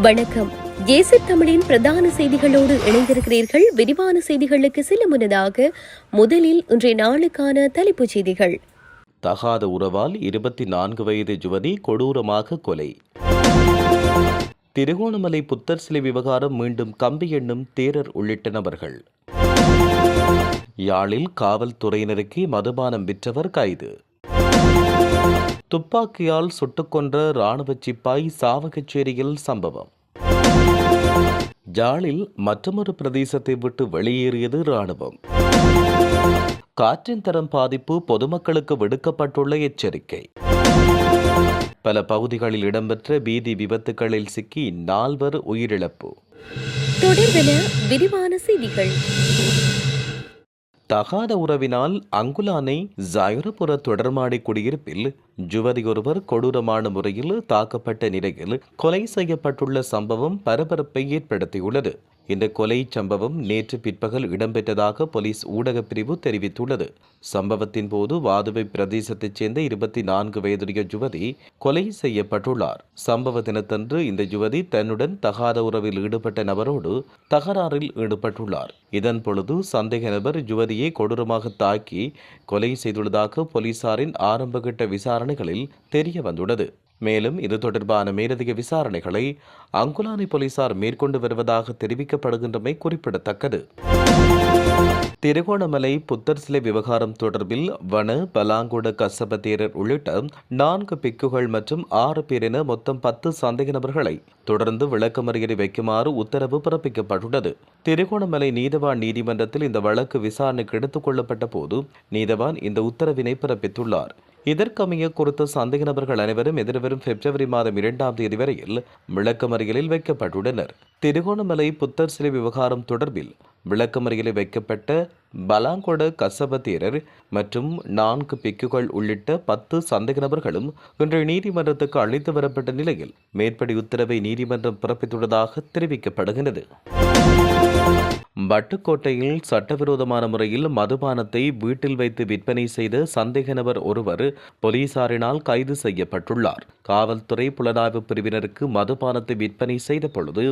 வணக்கம். ஏசி தமிழின் பிரதான செய்திகளோடு இணைந்திருக்கிறீர்கள். விரிவான செய்திகளுக்கு செல்ல முன்னதாக முதலில் இன்றைய நாளுக்கான தலைப்புச் செய்திகள். தகாத உறவால் இருபத்தி நான்கு வயது யுவதி கொடூரமாக கொலை. திருகோணமலை புத்தர் சிலை விவகாரம் மீண்டும் கம்பி எண்ணும் தேரர் உள்ளிட்ட நபர்கள். யாழில் காவல்துறையினருக்கு மதுபானம் விற்றவர் கைது. துப்பாக்கியால் சுட்டுக் கொன்ற ராணுவ சிப்பாய் சாவகச்சேரியில் சம்பவம். ஜாலில் மற்றொரு பிரதேசத்தை விட்டு வெளியேறியது ராணுவம் காற்றின் தரம் பாதிப்பு பொதுமக்களுக்கு விடுக்கப்பட்டுள்ள எச்சரிக்கை. பல பகுதிகளில் இடம்பெற்ற பீதி விபத்துகளில் சிக்கி நால்வர் உயிரிழப்பு. தொடர்பென விரிவான செய்திகள். தகாத உறவினால் அங்குலானை ஜயரபுர தொடர்மாடி குடியிருப்பில் ஜுவதி ஒருவர் கொடூரமான முறையில் தாக்கப்பட்ட நிலையில் கொலை செய்யப்பட்டுள்ள சம்பவம் பரபரப்பை ஏற்படுத்தியுள்ளது. இந்த கொலை சம்பவம் நேற்று பிற்பகல் இடம்பெற்றதாக போலீஸ் ஊடகப் பிரிவு தெரிவித்துள்ளது. சம்பவத்தின் போது வாதுவை பிரதேசத்தைச் சேர்ந்த இருபத்தி நான்கு வயதுடைய யுவதி கொலை செய்யப்பட்டுள்ளார். சம்பவ தினத்தன்று இந்த யுவதி தன்னுடன் தகாத உறவில் ஈடுபட்ட நபரோடு தகராறில் ஈடுபட்டுள்ளார். இதன் பொழுது சந்தேக நபர் யுவதியை கொடூரமாக தாக்கி கொலை செய்துள்ளதாக போலீசாரின் ஆரம்பகட்ட விசாரணைகளில் தெரிய வந்துள்ளது. மேலும் இது தொடர்பான மேலதிக விசாரணைகளை அங்குலானி போலீசார் மேற்கொண்டு வருவதாக தெரிவிக்கப்படுகின்றமை குறிப்பிடத்தக்கது. திருகோணமலை புத்தர் சிலை விவகாரம் தொடர்பில் வன பலாங்குட கசப தேரர் உள்ளிட்ட நான்கு பிக்குகள் மற்றும் ஆறு பேர் என மொத்தம் பத்து சந்தேக நபர்களை தொடர்ந்து விளக்கமறியலை வைக்குமாறு உத்தரவு பிறப்பிக்கப்பட்டுள்ளது. திருகோணமலை நீதவான் நீதிமன்றத்தில் இந்த வழக்கு விசாரணைக்கு எடுத்துக் கொள்ளப்பட்ட போது நீதவான் இந்த உத்தரவினை பிறப்பித்துள்ளார். இதற்கமைய குறித்த சந்தேக நபர்கள் அனைவரும் எதிர்வரும் பிப்ரவரி மாதம் இரண்டாம் தேதி வரையில் விளக்கமறியலில் வைக்கப்பட்டுள்ளனர். திருகோணமலை புத்தர் சிலை விவகாரம் தொடர்பில் விளக்கமறியலில் வைக்கப்பட்ட பலாங்கொட கசப தேரர் மற்றும் நான்கு பிக்குகள் உள்ளிட்ட பத்து சந்தேக நபர்களும் இன்று நீதிமன்றத்துக்கு அழைத்து வரப்பட்ட நிலையில் மேற்படி உத்தரவை நீதிமன்றம் பிறப்பித்துள்ளதாக தெரிவிக்கப்படுகிறது வட்டுக்கோட்டையில் சட்டவிரோதமான முறையில் மதுபானத்தை வீட்டில் வைத்து விற்பனை செய்த சந்தேக நபர் ஒருவர் போலீசாரினால் கைது செய்யப்பட்டுள்ளார். காவல்துறை புலனாய்வு பிரிவினருக்கு மதுபானத்தை விற்பனை செய்த பொழுது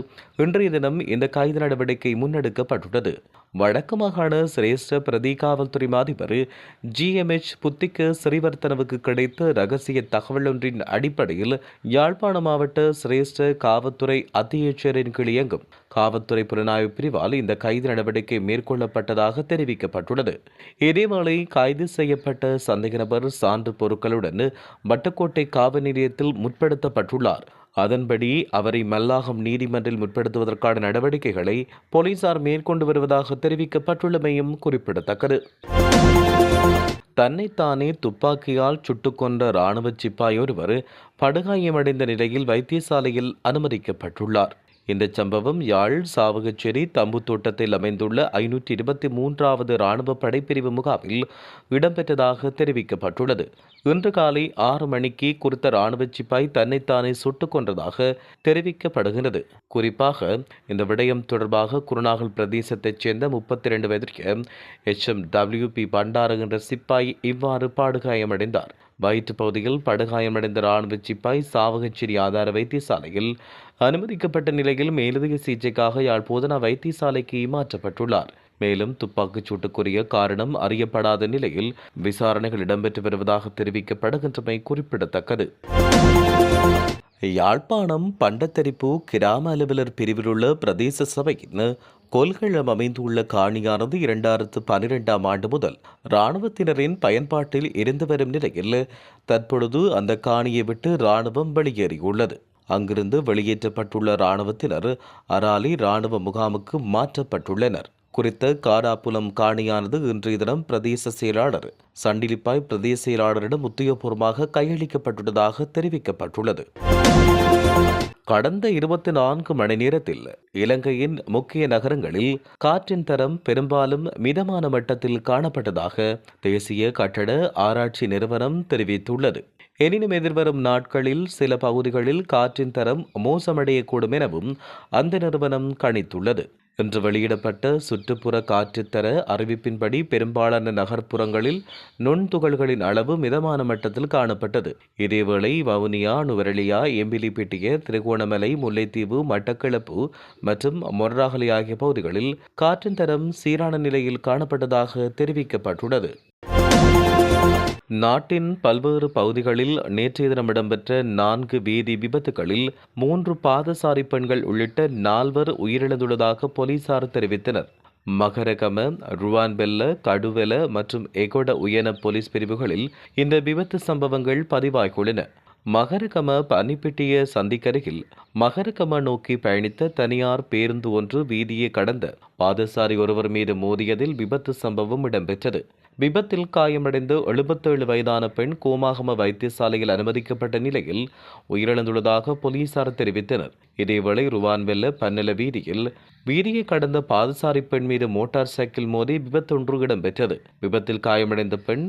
இன்றைய தினம் இந்த கைது நடவடிக்கை முன்னெடுக்கப்பட்டுள்ளது. வடக்கு மாகாண சிரேஷ்ட பிரதி காவல்துறை அதிபர் ஜிஎம்எச் புத்திக்க சிறிவர்த்தனவுக்கு கிடைத்த ரகசிய தகவலொன்றின் அடிப்படையில் யாழ்ப்பாண மாவட்ட சிரேஷ்ட காவல்துறை அத்தியட்சரின் கீழ் இயங்கும். காவல்துறை புலனாய்வு பிரிவால் இந்த கைது நடவடிக்கை மேற்கொள்ளப்பட்டதாக தெரிவிக்கப்பட்டுள்ளது. இதேவேளை கைது செய்யப்பட்ட சந்தேக நபர் சான்று பொருட்களுடன் வட்டக்கோட்டை காவல் நிலையத்தில் முற்படுத்தப்பட்டுள்ளார். அதன்படி அவரை மல்லாகம் நீதிமன்றில் முற்படுத்துவதற்கான நடவடிக்கைகளை போலீசார் மேற்கொண்டு வருவதாக தெரிவிக்கப்பட்டுள்ளமையும் குறிப்பிடத்தக்கது. தன்னைத்தானே துப்பாக்கியால் சுட்டுக்கொண்ட இராணுவ சிப்பாய் ஒருவர் படுகாயமடைந்த நிலையில் வைத்தியசாலையில் அனுமதிக்கப்பட்டுள்ளார். இந்த சம்பவம் யாழ் சாவகச்சேரி தம்பு தோட்டத்தில் அமைந்துள்ள ஐநூற்றி இருபத்தி மூன்றாவது ராணுவ படைப்பிரிவு முகாமில் இடம்பெற்றதாக தெரிவிக்கப்பட்டுள்ளது. இன்று காலை ஆறு மணிக்கு குறித்த ராணுவ சிப்பாய் தன்னைத்தானே சுட்டுக் கொன்றதாக தெரிவிக்கப்படுகிறது குறிப்பாக இந்த விடயம் தொடர்பாக குருநாகல் பிரதேசத்தைச் சேர்ந்த முப்பத்தி இரண்டு வயதிற்கு H. M. W. P. Bandara என்ற சிப்பாய் இவ்வாறு பாடுகாயமடைந்தார். வயிற்று பகுதியில் படுகாயமடைந்த ராணுவ சிப்பாய் சாவகச்சேரி ஆதார வைத்தியசாலையில் அனுமதிக்கப்பட்ட நிலையில் மேலதிக சிகிச்சைக்காக யாழ் போதனா வைத்தியசாலைக்கு மாற்றப்பட்டுள்ளார். மேலும் துப்பாக்கிச் சூட்டுக்குரிய காரணம் அறியப்படாத நிலையில் விசாரணைகள் இடம்பெற்று வருவதாக தெரிவிக்கப்படுகின்றமை குறிப்பிடத்தக்கது. யாழ்ப்பாணம் பண்டத்தரிப்பு கிராம அலுவலர் பிரிவிலுள்ள பிரதேச சபையின் கொள்களம் அமைந்துள்ள காணியானது இரண்டாயிரத்து பனிரெண்டாம் ஆண்டு முதல் இராணுவத்தினரின் பயன்பாட்டில் இருந்து வரும் நிலையில் தற்பொழுது அந்த காணியை விட்டு இராணுவம் வெளியேறியுள்ளது. அங்கிருந்து வெளியேற்றப்பட்டுள்ள இராணுவத்தினர் அராலி இராணுவ முகாமுக்கு மாற்றப்பட்டுள்ளனர். குறித்த காராப்புலம் காணியானது இன்றைய தினம் பிரதேச செயலாளர் சண்டிலிப்பாய் பிரதேச செயலாளரிடம் உத்தியோகபூர்வமாக கையளிக்கப்பட்டுள்ளதாக தெரிவிக்கப்பட்டுள்ளது. கடந்த இருபத்தி நான்கு மணி நேரத்தில் இலங்கையின் முக்கிய நகரங்களில் காற்றின் தரம் பெரும்பாலும் மிதமான மட்டத்தில் காணப்பட்டதாக தேசிய கட்டட ஆராய்ச்சி நிறுவனம் தெரிவித்துள்ளது. எனினும் எதிர்வரும் நாட்களில் சில பகுதிகளில் காற்றின் தரம் மோசமடையக்கூடும் எனவும் அந்த நிறுவனம் கணித்துள்ளது. இன்று வெளியிடப்பட்ட சுற்றுப்புற காற்றுத்தர அறிவிப்பின்படி பெரும்பாலான நகர்ப்புறங்களில் நுண்துகள்களின் அளவு மிதமான மட்டத்தில் காணப்பட்டது. இதேவேளை வவுனியா நுவரெலியா எம்பிலிப்பிட்டிய திருகோணமலை முல்லைத்தீவு மட்டக்கிளப்பு மற்றும் மொர்ராகலி ஆகிய பகுதிகளில் காற்றின் தரம் சீரான நிலையில் காணப்பட்டதாக தெரிவிக்கப்பட்டுள்ளது. நாட்டின் பல்வேறு பகுதிகளில் நேற்றைய தினம் இடம்பெற்ற நான்கு வீதி விபத்துகளில் மூன்று பாதசாரி பெண்கள் உள்ளிட்ட நால்வர் உயிரிழந்துள்ளதாக போலீசார் தெரிவித்தனர். மகரகம ருவான்பெல்ல கடுவெல மற்றும் எகொட உயன போலீஸ் பிரிவுகளில் இந்த விபத்து சம்பவங்கள் பதிவாகியுள்ளன. மகரகம பனிப்பிட்டிய சந்திக்கருகில் மகரகம நோக்கி பயணித்த தனியார் பேருந்து ஒன்று வீதியை கடந்த பாதசாரி ஒருவர் மீது மோதியதில் விபத்து சம்பவம் இடம்பெற்றது. விபத்தில் காயமடைந்து எழுபத்தேழு வயதான பெண் கோமாகம வைத்தியசாலையில் அனுமதிக்கப்பட்ட நிலையில் உயிரிழந்துள்ளதாக போலீசார் தெரிவித்தனர். இதேவேளை ருவான்வெல்ல பன்னல வீதியில் வீதியை கடந்த பாதசாரி பெண் மீது மோட்டார் சைக்கிள் மோதி விபத்தொன்று இடம்பெற்றது. விபத்தில் காயமடைந்த பெண்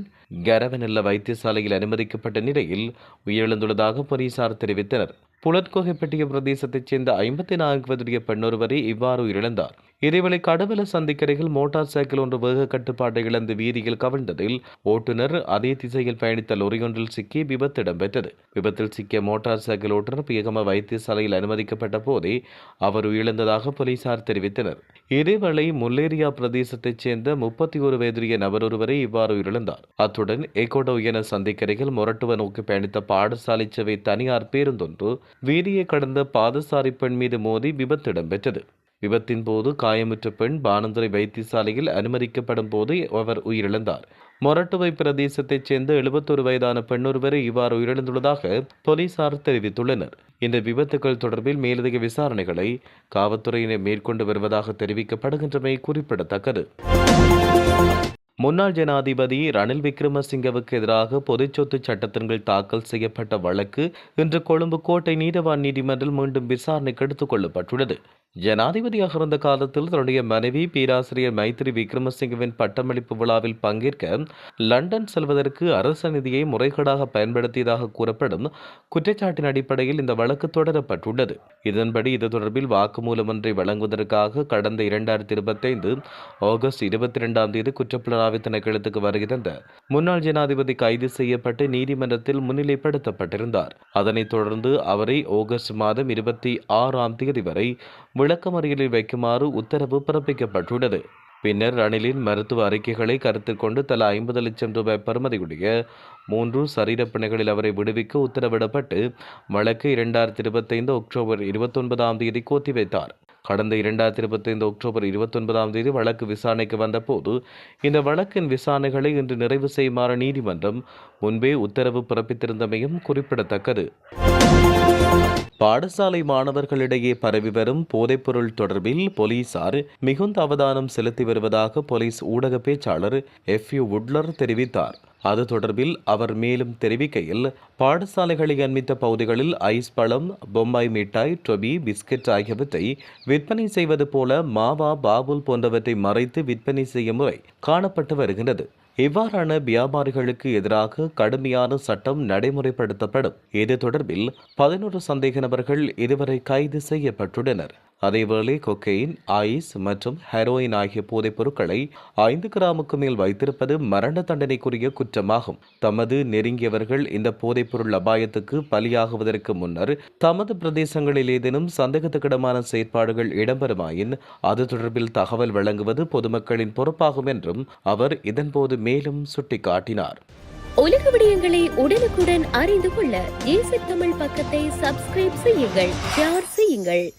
கரவனல்ல வைத்தியசாலையில் அனுமதிக்கப்பட்ட நிலையில் உயிரிழந்துள்ளதாக போலீசார் தெரிவித்தனர். புலத்கோகைப்பட்டிய பிரதேசத்தைச் சேர்ந்த ஐம்பத்தி நான்கு வயதுடைய பெண்ணொருவரை இவ்வாறு இழந்தார். இதேவேளை கடவுள சந்திக்கரையில் மோட்டார் சைக்கிள் ஒன்று வேக கட்டுப்பாட்டை இழந்து வீதியில் கவிழ்ந்ததில் ஓட்டுநர் அதே திசையில் பயணித்த லொரியொன்றில் சிக்கி விபத்து இடம்பெற்றது விபத்தில் சிக்கிய மோட்டார் சைக்கிள் ஓட்டுநர் பியகம வைத்தியசாலையில் அனுமதிக்கப்பட்ட போதே அவர் உயிரிழந்ததாக போலீசார் தெரிவித்தனர். இதேவேளை முல்லேரியா பிரதேசத்தைச் சேர்ந்த முப்பத்தி ஒரு வயதுடைய நபர் ஒருவரை இவ்வாறு உயிரிழந்தார் அத்துடன் ஏகோட உயன சந்திக்கரையில் மொரட்டுவ நோக்கி பயணித்த பாடசாலை சேவை தனியார் பேருந்தொன்று வீதியை கடந்த பாதசாரி பெண் மீது மோதி விபத்து இடம்பெற்றது. விபத்தின் போது காயமுற்ற பெண் பானந்துறை வைத்தியசாலையில் அனுமதிக்கப்படும் போது அவர் உயிரிழந்தார். மொரட்டுவை பிரதேசத்தைச் சேர்ந்த எழுபத்தொரு வயதான பெண்ணொருவரை இவ்வாறு உயிரிழந்துள்ளதாக போலீசார் தெரிவித்துள்ளனர். இந்த விபத்துகள் தொடர்பில் மேலதிக விசாரணைகளை காவல்துறையினர் மேற்கொண்டு வருவதாக தெரிவிக்கப்படுகின்றமை குறிப்பிடத்தக்கது. முன்னாள் ஜனாதிபதி ரணில் விக்ரமசிங்கவுக்கு எதிராக பொதுச்சொத்து சட்டத்தின் கீழ் தாக்கல் செய்யப்பட்ட வழக்கு இன்று கொழும்பு கோட்டை நீதவான் நீதிமன்றில் மீண்டும் விசாரணைக்கு எடுத்துக் கொள்ளப்பட்டுள்ளது. ஜனாதிபதியாக இருந்த காலத்தில் தன்னுடைய மனைவி பேராசிரியர் மைத்ரி விக்ரமசிங்கவின் பட்டமளிப்பு விழாவில் பங்கேற்க லண்டன் செல்வதற்கு அரச நிதியை முறைகேடாக பயன்படுத்தியதாக கூறப்படும் குற்றச்சாட்டின் அடிப்படையில் இந்த வழக்கு தொடரப்பட்டுள்ளது. இதன்படி இது தொடர்பில் வாக்குமூலம் ஒன்றை வழங்குவதற்காக கடந்த இரண்டாயிரத்தி இருபத்தைந்து ஆகஸ்ட் இருபத்தி இரண்டாம் தேதி குற்றப்புலனாய்வு திணைக்களத்துக்கு வருகை தந்த முன்னாள் ஜனாதிபதி கைது செய்யப்பட்டு நீதிமன்றத்தில் முன்னிலைப்படுத்தப்பட்டிருந்தார். அதனைத் தொடர்ந்து அவரை ஆகஸ்ட் மாதம் இருபத்தி ஆறாம் தேதி வரை விளக்கமறியலில் வைக்குமாறு உத்தரவு பிறப்பிக்கப்பட்டுள்ளது. பின்னர் ரணிலின் மருத்துவ அறிக்கைகளை கருத்தில் கொண்டு தலா ஐம்பது லட்சம் ரூபாய் பெறுமதியுடைய மூன்று சரீரப்பிணைகளில் அவரை விடுவிக்க உத்தரவிடப்பட்டு வழக்கு இரண்டாயிரத்தி இருபத்தைந்து அக்டோபர் இருபத்தொன்பதாம் தேதி கோத்தி வைத்தார். கடந்த இரண்டாயிரத்தி இருபத்தைந்து அக்டோபர் இருபத்தொன்பதாம் தேதி வழக்கு விசாரணைக்கு வந்தபோது இந்த வழக்கின் விசாரணைகளை இன்று நிறைவு செய்யுமாறு நீதிமன்றம் முன்பே உத்தரவு பிறப்பித்திருந்தமையும் குறிப்பிடத்தக்கது. பாடசாலை மாணவர்களிடையே பரவி வரும் போதைப்பொருள் தொடர்பில் போலீசார் மிகுந்த அவதானம் செலுத்தி வருவதாக போலீஸ் ஊடக பேச்சாளர் எஃப் யூ உட்லர் தெரிவித்தார். அது தொடர்பில் அவர் மேலும் தெரிவிக்கையில் பாடசாலைகளை அண்மித்த பகுதிகளில் ஐஸ் பழம் பொம்பாய் மிட்டாய் டொபி பிஸ்கட் ஆகியவற்றை விற்பனை செய்வது போல மாவா பாபுல் போன்றவற்றை மறைத்து விற்பனை செய்யும் முறை காணப்பட்டு வருகின்றது. இவ்வாறான வியாபாரிகளுக்கு எதிராக கடுமையான சட்டம் நடைமுறைப்படுத்தப்படும். இது தொடர்பில் பதினோரு சந்தேக நபர்கள் இதுவரை கைது செய்யப்பட்டுள்ளனர். அதேவேளை கொக்கெயின் ஐஸ் மற்றும் ஹெரோயின் ஆகிய போதைப் பொருட்களை ஐந்து கிராமுக்கு மேல் வைத்திருப்பது மரண தண்டனைக்குரிய குற்றமாகும். தமது நெருங்கியவர்கள் இந்த போதைப் பொருள் அபாயத்துக்கு பலியாகுவதற்கு முன்னர் தமது பிரதேசங்களில் ஏதேனும் சந்தேகத்துக்கிடமான செயற்பாடுகள் இடம்பெறுமாயின் அது தொடர்பில் தகவல் வழங்குவது பொதுமக்களின் பொறுப்பாகும் என்றும் அவர் இதன்போது மேலும் சுட்டிக்காட்டினார். உலக விடயங்களை உடனுக்குடன் அறிந்து கொள்ள தமிழ் பக்கத்தை சப்ஸ்கிரைப் செய்யுங்கள் ஷேர் செய்யுங்கள்.